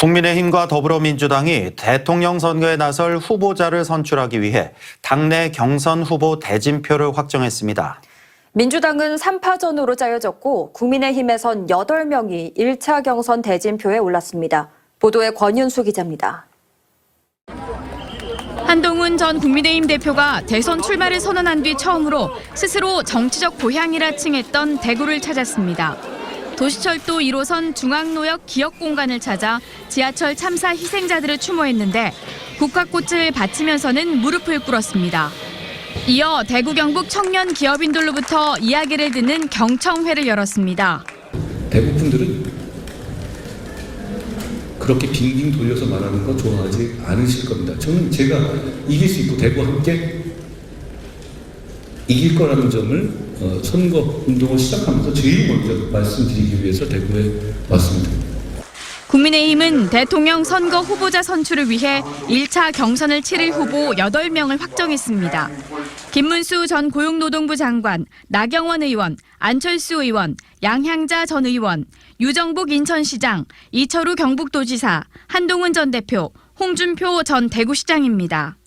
국민의힘과 더불어민주당이 대통령 선거에 나설 후보자를 선출하기 위해 당내 경선 후보 대진표를 확정했습니다. 민주당은 3파전으로 짜여졌고 국민의힘에선 8명이 1차 경선 대진표에 올랐습니다. 보도에 권윤수 기자입니다. 한동훈 전 국민의힘 대표가 대선 출마를 선언한 뒤 처음으로 스스로 정치적 고향이라 칭했던 대구를 찾았습니다. 도시철도 1호선 중앙로역 기억 공간을 찾아 지하철 참사 희생자들을 추모했는데 국화꽃을 바치면서는 무릎을 꿇었습니다. 이어 대구 경북 청년 기업인들로부터 이야기를 듣는 경청회를 열었습니다. 대구 분들은 그렇게 빙빙 돌려서 말하는 거 좋아하지 않으실 겁니다. 저는 제가 이길 수 있고 대구 함께 이길 거라는 점을 어, 선거 운동을 시작하면서 제일 먼저 말씀드리기 위해서 대구에 왔습니다. 국민의힘은 대통령 선거 후보자 선출을 위해 1차 경선을 치를 후보 8명을 확정했습니다. 김문수 전 고용노동부 장관, 나경원 의원, 안철수 의원, 양향자 전 의원, 유정복 인천시장, 이철우 경북도지사, 한동훈 전 대표, 홍준표 전 대구시장입니다.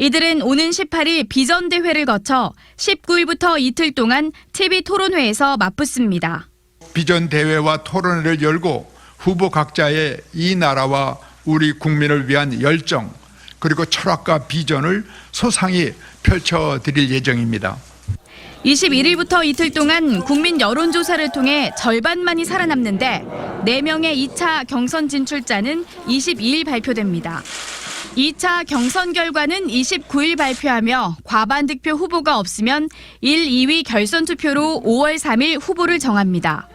이들은 오는 18일 비전대회를 거쳐 19일부터 이틀 동안 TV 토론회에서 맞붙습니다. 비전 대회와 토론회를 열고 후보 각자의 이 나라와 우리 국민을 위한 열정 그리고 철학과 비전을 소상히 펼쳐드릴 예정입니다. 21일부터 이틀 동안 국민 여론조사를 통해 절반만이 살아남는데 4명의 2차 경선 진출자는 22일 발표됩니다. 2차 경선 결과는 29일 발표하며 과반 득표 후보가 없으면 1, 2위 결선 투표로 5월 3일 후보를 정합니다.